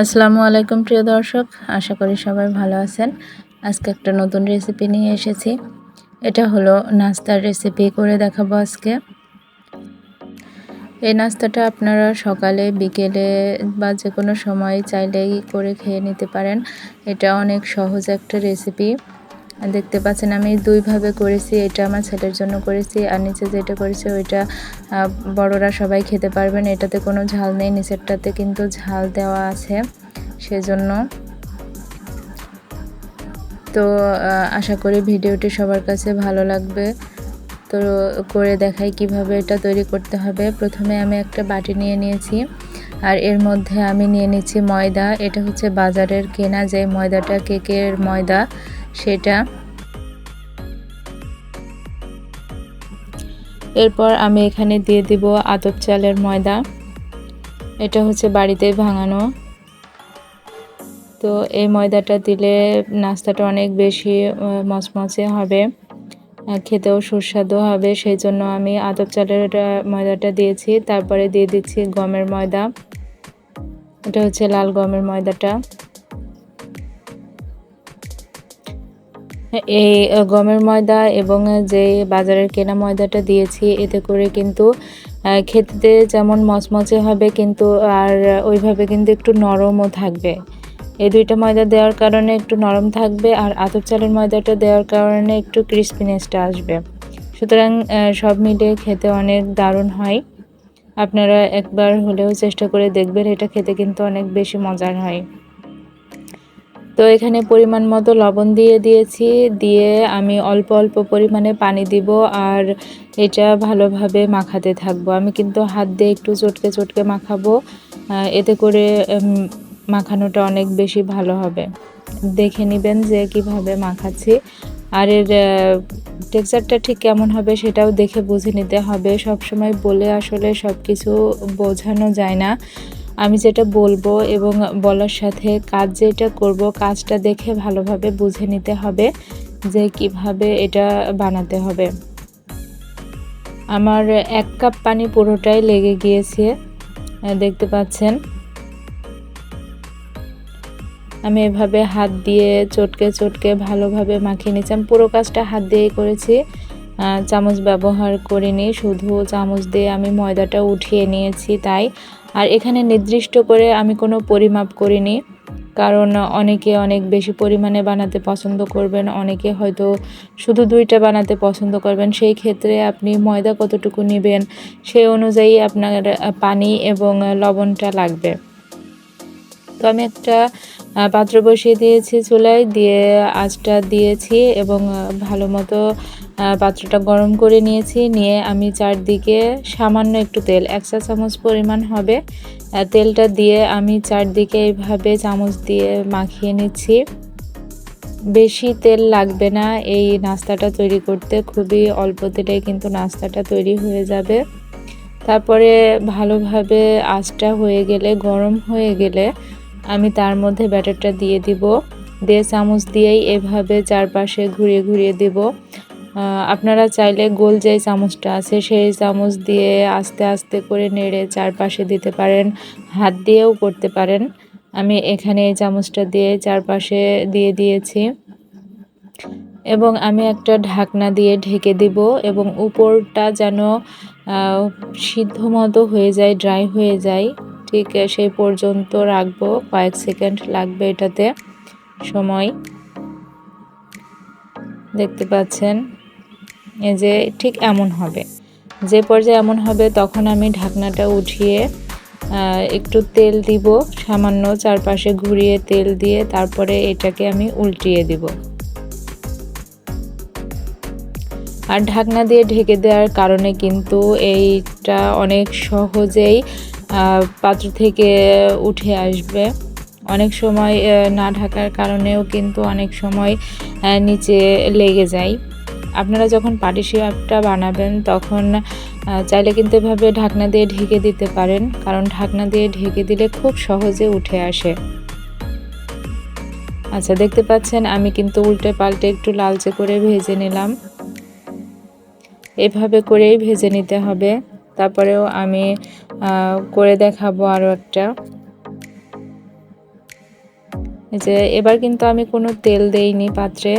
আসসালামু আলাইকুম, প্রিয় দর্শক। আশা করি সবাই ভালো আছেন। আজকে একটা নতুন রেসিপি নিয়ে এসেছি। এটা হলো নাস্তার রেসিপি করে দেখাবো আজকে। এই নাস্তাটা আপনারা সকালে, বিকেলে বা যে কোনো সময় চাইলেই করে খেয়ে নিতে পারেন। এটা অনেক সহজ একটা রেসিপি দেখতে পাচ্ছেন, আমি দুইভাবে করেছি, এটা আমার ছেলের জন্য করেছি, আর নিচে যেটা করেছি ওইটা বড়রা সবাই খেতে পারবেন, এটাতে কোনো ঝাল নেই, নিচেরটাতে কিন্তু ঝাল দেওয়া আছে, সেজন্য। তো আশা করি ভিডিওটি সবার কাছে ভালো লাগবে। তো, করে দেখাই কীভাবে এটা তৈরি করতে হবে। প্রথমে আমি একটা বাটি নিয়ে নিয়েছি, আর এর মধ্যে আমি নিয়ে নিচ্ছি ময়দা, এটা হচ্ছে বাজারের কেনা যে ময়দাটা, কেকের ময়দা সেটা। এরপর আমি এখানে দিয়ে দিব আতপ চালের ময়দা। এটা হচ্ছে বাড়িতে ভাঙানো। তো এই ময়দাটা দিলে নাস্তাটা অনেক বেশি মচমচে হবে খেতেও সুস্বাদু হবে। সেই জন্য আমি আতপ চালের ময়দাটা দিয়েছি। তারপরে দিয়ে দিচ্ছি গমের ময়দা। এটা হচ্ছে লাল গমের ময়দাটা। এই গমের ময়দা এবং যে বাজারের কেনা ময়দাটা দিয়েছি, এতে করে কিন্তু খেতে যেমন মচমচে হবে কিন্তু, আর ওইভাবে কিন্তু একটু নরমও থাকবে। এই দুইটা ময়দা দেওয়ার কারণে একটু নরম থাকবে, আর আতপ চালের ময়দাটা দেওয়ার কারণে একটু ক্রিসপিনেসটা আসবে। সুতরাং সব মিলে খেতে অনেক দারুণ হয়। আপনারা একবার হলেও চেষ্টা করে দেখবেন, এটা খেতে কিন্তু অনেক বেশি মজার হয়। তো এখানে পরিমাণ মতো লবণ দিয়ে দিয়েছি। দিয়ে আমি অল্প অল্প পরিমাণে পানি দিব আর এটা ভালোভাবে মাখাতে থাকব। আমি কিন্তু হাত দিয়ে একটু চটকে চটকে মাখাবো। এতে করে মাখানোটা অনেক বেশি ভালো হবে। দেখে নেবেন যে কীভাবে মাখাচ্ছি। আর এর টেক্সচারটা ঠিক কেমন হবে সেটাও দেখে বুঝে নিতে হবে। সব সময় বলে আসলে সব কিছু বোঝানো যায় না। আমি যেটা বলব এবং বলার সাথে কাজ যেটা করব, কাজটা দেখে ভালোভাবে বুঝে নিতে হবে যে কীভাবে এটা বানাতে হবে। আমার এক কাপ পানি পুরোটাই লেগে গিয়েছে, দেখতে পাচ্ছেন। আমি এভাবে হাত দিয়ে চটকে চটকে ভালোভাবে মাখিয়ে নিয়েছি। আমি পুরো কাজটা হাত দিয়েই করেছি। চামচ ব্যবহার করিনি, শুধু চামচ দিয়ে আমি ময়দাটা উঠিয়ে নিয়েছি তাই। আর এখানে নির্দিষ্ট করে আমি কোনো পরিমাপ করিনি, কারণ অনেকে অনেক বেশি পরিমাণে বানাতে পছন্দ করবেন, অনেকে হয়তো শুধু দুইটা বানাতে পছন্দ করবেন। সেই ক্ষেত্রে আপনি ময়দা কতটুকু নেবেন সেই অনুযায়ী আপনার পানি এবং লবণটা লাগবে। তো আমি একটা পাত্র বসিয়ে দিয়েছি চুলায়, দিয়ে আঁচটা দিয়েছি এবং ভালো মতো পাত্রটা গরম করে নিয়েছি। নিয়ে আমি চারদিকে সামান্য একটু তেল, এক চা চামচ পরিমাণ হবে। তেলটা দিয়ে আমি চারদিকে এইভাবে চামচ দিয়ে মাখিয়ে নিচ্ছি। বেশি তেল লাগবে না, এই নাস্তাটা তৈরি করতে। খুবই অল্প তেলে কিন্তু নাস্তাটা তৈরি হয়ে যাবে। তারপরে ভালোভাবে আঁচটা হয়ে গেলে, গরম হয়ে গেলে আমি তার মধ্যে ব্যাটারটা দিয়ে দিব। দিয়ে চামচ দিয়েই এভাবে চারপাশে ঘুরিয়ে ঘুরিয়ে দিব। আপনারা চাইলে গোল যে চামচটা আছে, সেই চামচ দিয়ে আস্তে আস্তে করে নেড়ে চারপাশে দিতে পারেন, হাত দিয়েও করতে পারেন। আমি এখানে এই চামচটা দিয়ে চারপাশে দিয়ে দিয়েছি। এবং আমি একটা ঢাকনা দিয়ে ঢেকে দিব এবং উপরটা যেন সিদ্ধ মতো হয়ে যায়, ড্রাই হয়ে যায়। ঠিক সেই পর্যন্ত রাখব। কয়েক সেকেন্ড লাগবে এটাতে। সময়। দেখতে পাচ্ছেন? যে ঠিক এমন হবে। যে পর্যায়ে এমন হবে তখন আমি ঢাকনাটা উঠিয়ে একটু তেল দিব, সামান্য চারপাশে ঘুরিয়ে তেল দিয়ে তারপরে এটাকে আমি উল্টিয়ে দিব। আর ঢাকনা দিয়ে ঢেকে দেওয়ার কারণে কিন্তু এইটা অনেক সহজেই পাত্র থেকে উঠে আসবে। অনেক সময় না ঢাকার কারণেও কিন্তু অনেক সময় নিচে লেগে যায়। আপনারা যখন পাটিসাপটা বানাবেন, তখন চাইলে কিন্তু এভাবে ঢাকনা দিয়ে ঢেকে দিতে পারেন, কারণ ঢাকনা দিয়ে ঢেকে দিলে খুব সহজে উঠে আসে। আচ্ছা দেখতে পাচ্ছেন, আমি কিন্তু উল্টে পাল্টে একটু লালচে করে ভেজে নিলাম। এভাবে করেই ভেজে নিতে হবে। তারপরেও আমি করে দেখাবো আরও একটা। যে এবার কিন্তু আমি কোনো তেল দেইনি পাত্রে।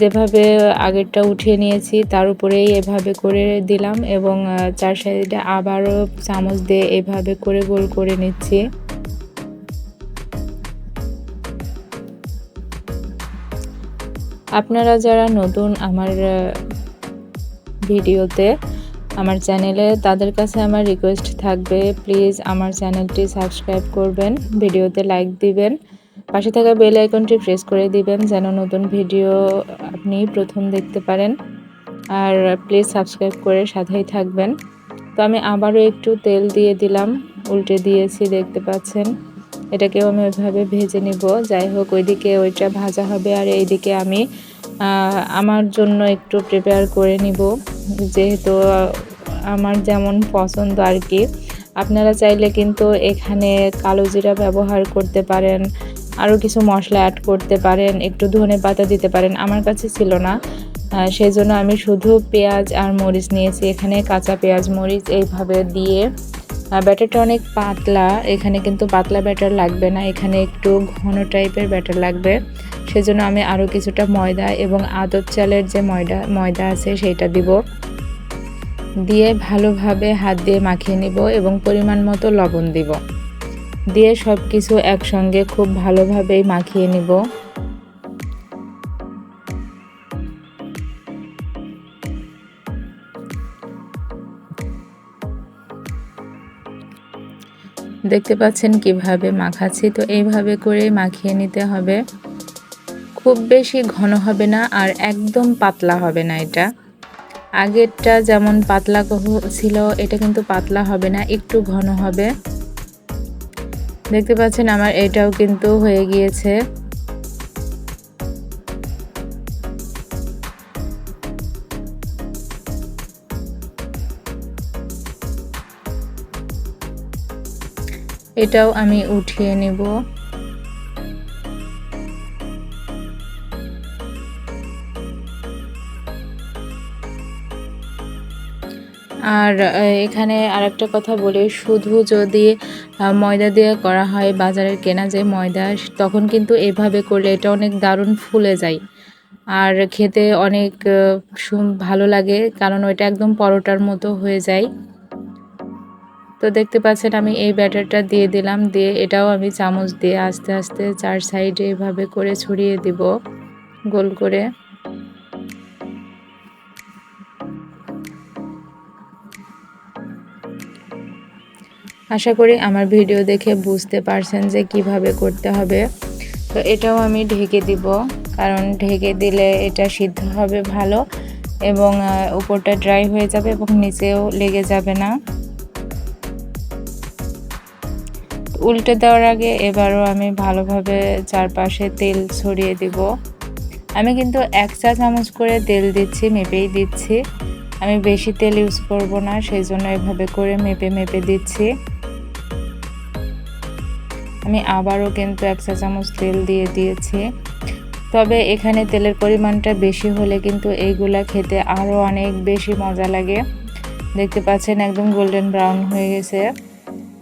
যেভাবে আগেরটা উঠিয়ে নিয়েছি তার উপরেই এভাবে করে দিলাম এবং চার সাইডে আবারও চামচ দিয়ে এভাবে করে গোল করে নিচ্ছি। আপনারা যারা নতুন আমার ভিডিওতে আমার চ্যানেলে তাদের কাছে আমার রিকোয়েস্ট থাকবে প্লিজ আমার চ্যানেলটি সাবস্ক্রাইব করবেন, ভিডিওতে লাইক দিবেন, পাশে থাকা বেল আইকনটি প্রেস করে দিবেন যেন নতুন ভিডিও আপনি প্রথম দেখতে পারেন। আর প্লিজ সাবস্ক্রাইব করে সাথেই থাকবেন। তো আমি আবারও একটু তেল দিয়ে দিলাম, উল্টে দিয়েছি, দেখতে পাচ্ছেন। এটাকেও আমি ওইভাবে ভেজে নিব, যাই হোক, ওইদিকে ওইটা ভাজা হবে আর এইদিকে আমি আমার জন্য একটু প্রিপেয়ার করে নিব। যেহেতু আমার যেমন পছন্দ আর কি। আপনারা চাইলে কিন্তু এখানে কালো জিরা ব্যবহার করতে পারেন আরও কিছু মশলা অ্যাড করতে পারেন, একটু ধনে পাতা দিতে পারেন। আমার কাছে ছিল না। সেই জন্য আমি শুধু পেঁয়াজ আর মরিচ নিয়েছি। এখানে কাঁচা পেঁয়াজ, মরিচ এইভাবে দিয়ে ব্যাটারটা অনেক পাতলা, এখানে কিন্তু পাতলা ব্যাটার লাগবে না, এখানে একটু ঘন টাইপের ব্যাটার লাগবে। সেজন্য আমি আরও কিছুটা ময়দা এবং আদব চালের যে ময়দা ময়দা আছে সেটা দিব। দিয়ে ভালোভাবে হাত দিয়ে মাখিয়ে নিব এবং পরিমাণ মতো লবণ দিব। দিয়ে সব কিছু একসঙ্গে খুব ভালোভাবেই মাখিয়ে নিব। দেখতে পাচ্ছেন কীভাবে মাখাচ্ছি? তো এইভাবে করে মাখিয়ে নিতে হবে। খুব বেশি ঘন হবে না আর একদম পাতলা হবে না এটা। আগেরটা যেমন পাতলা ছিল, এটা কিন্তু পাতলা হবে না, একটু ঘন হবে। দেখতে পাচ্ছেন আমার এটাও কিন্তু হয়ে গিয়েছে। এটাও আমি উঠিয়ে নেব। আর এখানে আরেকটা কথা বলি, শুধু যদি ময়দা দিয়ে করা হয়, বাজারের কেনা যে ময়দা, তখন কিন্তু এভাবে করলে এটা অনেক দারুণ ফুলে যায়। আর খেতে অনেক ভালো লাগে, কারণ ওইটা একদম পরোটার মতো হয়ে যায়। তো দেখতে পাচ্ছেন আমি এই ব্যাটারটা দিয়ে দিলাম, দিয়ে এটাও আমি চামচ দিয়ে আস্তে আস্তে চার সাইডে এভাবে করে ছড়িয়ে দিব, গোল করে। আশা করি আমার ভিডিও দেখে বুঝতে পারছেন যে কীভাবে করতে হবে। তো এটাও আমি ঢেকে দিব, কারণ ঢেকে দিলে এটা সিদ্ধ হবে ভালো এবং উপরটা ড্রাই হয়ে যাবে এবং নিচেও লেগে যাবে না। উল্টে দেওয়ার আগে এবারও আমি ভালোভাবে চারপাশে তেল ছড়িয়ে দিব। আমি কিন্তু এক চা চামচ করে তেল দিচ্ছি, মেপেই দিচ্ছি। আমি বেশি তেল ইউজ করব না সেই জন্য এভাবে করে মেপে মেপে দিচ্ছি। আমি আবারও কিন্তু এক চা চামচ তেল দিয়ে দিয়েছি। তবে এখানে তেলের পরিমাণটা বেশি হলে কিন্তু এইগুলা খেতে আরও অনেক বেশি মজা লাগে। দেখতে পাচ্ছেন একদম গোল্ডেন ব্রাউন হয়ে গেছে।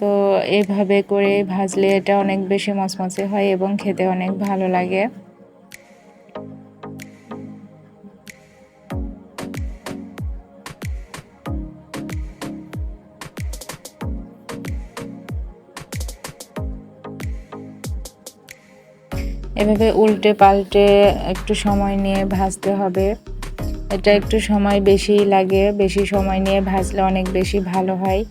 তো এভাবে করে ভাজলে এটা অনেক বেশি মচমচে হয় এবং খেতে অনেক ভালো লাগে। এভাবে উল্টে পাল্টে একটু সময় নিয়ে ভাজতে হবে। এটা একটু সময় বেশি লাগে, বেশি সময় নিয়ে ভাজলে অনেক বেশি ভালো হয়।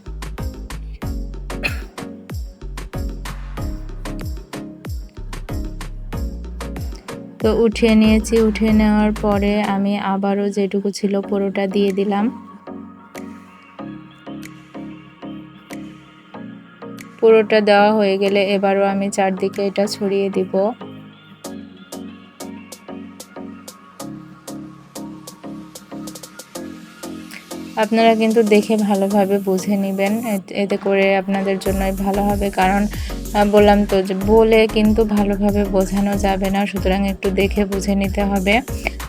তো উঠিয়ে নিয়েছি, উঠিয়ে নেওয়ার পরে আমি আবারও যেটুকু ছিল পুরোটা দিয়ে দিলাম। পুরোটা দেওয়া হয়ে গেলে এবারও আমি চারদিকে এটা ছড়িয়ে দিব। আপনারা কিন্তু দেখে ভালোভাবে বুঝে নেবেন। এতে- করে আপনাদের জন্যই ভালো হবে। কারণ বললাম তো যে বলে কিন্তু ভালোভাবে বোঝানো যাবে না। সুতরাং একটু দেখে বুঝে নিতে হবে।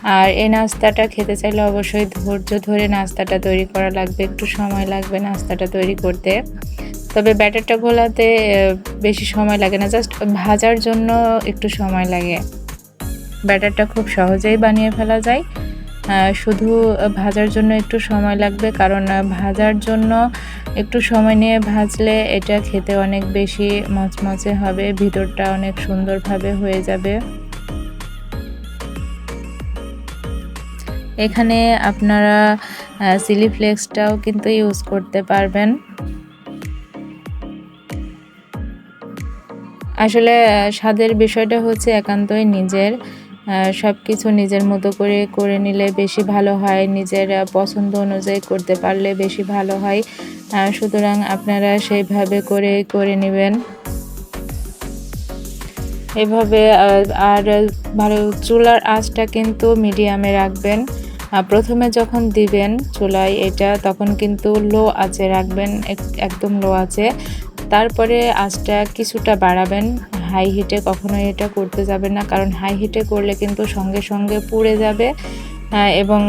আর এই নাস্তাটা খেতে চাইলে অবশ্যই ধৈর্য ধরে নাস্তাটা তৈরি করা লাগবে। একটু সময় লাগবে নাস্তাটা তৈরি করতে। তবে ব্যাটারটা গোলাতে বেশি সময় লাগে না। জাস্ট ভাজার জন্য একটু সময় লাগে। ব্যাটারটা খুব সহজেই বানিয়ে ফেলা যায়। শুধু ভাজার জন্য একটু সময় লাগবে, কারণ ভাজার জন্য একটু সময় নিয়ে ভাজলে এটা খেতে অনেক বেশি মচমচে হবে, ভিতরটা অনেক সুন্দরভাবে হয়ে যাবে। এখানে আপনারা চিলি ফ্লেক্সটাও কিন্তু ইউজ করতে পারবেন। আসলে স্বাদের বিষয়টা হচ্ছে একান্তই নিজের। সব কিছু নিজের মতো করে করে নিলে বেশি ভালো হয়, নিজের পছন্দ অনুযায়ী করতে পারলে বেশি ভালো হয়। সুতরাং আপনারা সেইভাবে করে করে নেবেন। এভাবে আর ভালো চুলার আঁচটা কিন্তু মিডিয়ামে রাখবেন। প্রথমে যখন দিবেন চুলায় এটা, তখন কিন্তু লো আছে রাখবেন, এক- একদম লো আছে তারপরে আঁচটা কিছুটা বাড়াবেন। হাই হিটে কখনোই এটা করতে যাবে না, কারণ হাই হিটে করলে কিন্তু সঙ্গে সঙ্গে পুড়ে যাবে এবং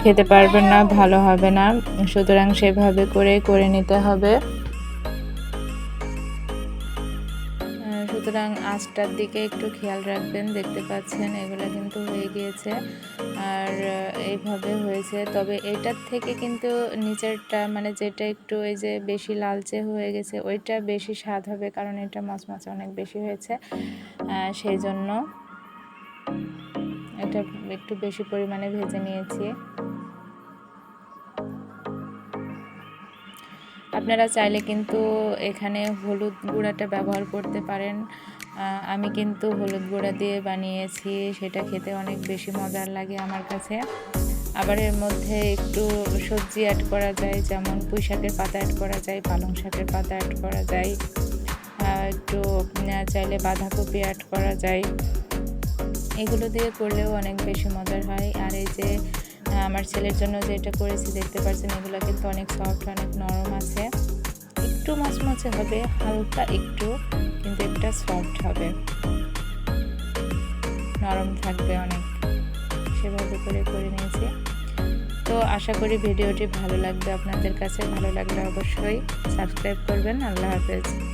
খেতে পারবেন না, ভালো হবে না। সুতরাং সেভাবে করে করে নিতে হবে। আঁচটার দিকে একটু খেয়াল রাখবেন, দেখতে পাচ্ছেন এগুলো কিন্তু হয়ে গিয়েছে আর এইভাবে হয়েছে। তবে এটার থেকে কিন্তু নিচেরটা মানে যেটা একটু ওই যে বেশি লালচে হয়ে গেছে, ওইটা বেশি স্বাদ হবে কারণ এটা মাছ মাছ অনেক বেশি হয়েছে। সেই জন্য এটা একটু বেশি পরিমাণে ভেজে নিয়েছি। আপনারা চাইলে কিন্তু এখানে হলুদ গুঁড়াটা ব্যবহার করতে পারেন। আমি কিন্তু হলুদ গুঁড়া দিয়ে বানিয়েছি, সেটা খেতে অনেক বেশি মজার লাগে আমার কাছে। আবার এর মধ্যে একটু সবজি অ্যাড করা যায়, যেমন পুঁই শাকের পাতা অ্যাড করা যায়, পালং শাকের পাতা অ্যাড করা যায় একটু চাইলে বাঁধাকপি অ্যাড করা যায়। এগুলো দিয়ে করলেও অনেক বেশি মজার হয়। আর এই যে আমার ছেলের জন্য যেটা করেছি, দেখতে পাচ্ছেন, এগুলো কিন্তু অনেক সফট অনেক নরম আছে। একটু মচমচে হবে, হালকা একটু, কিন্তু একটা সফট হবে। নরম থাকবে অনেক। সেভাবে করে করে নিয়েছি। তো আশা করি ভিডিওটি ভালো লাগবে। আপনাদের কাছে ভালো লাগলে অবশ্যই সাবস্ক্রাইব করবেন। আল্লাহ হাফেজ।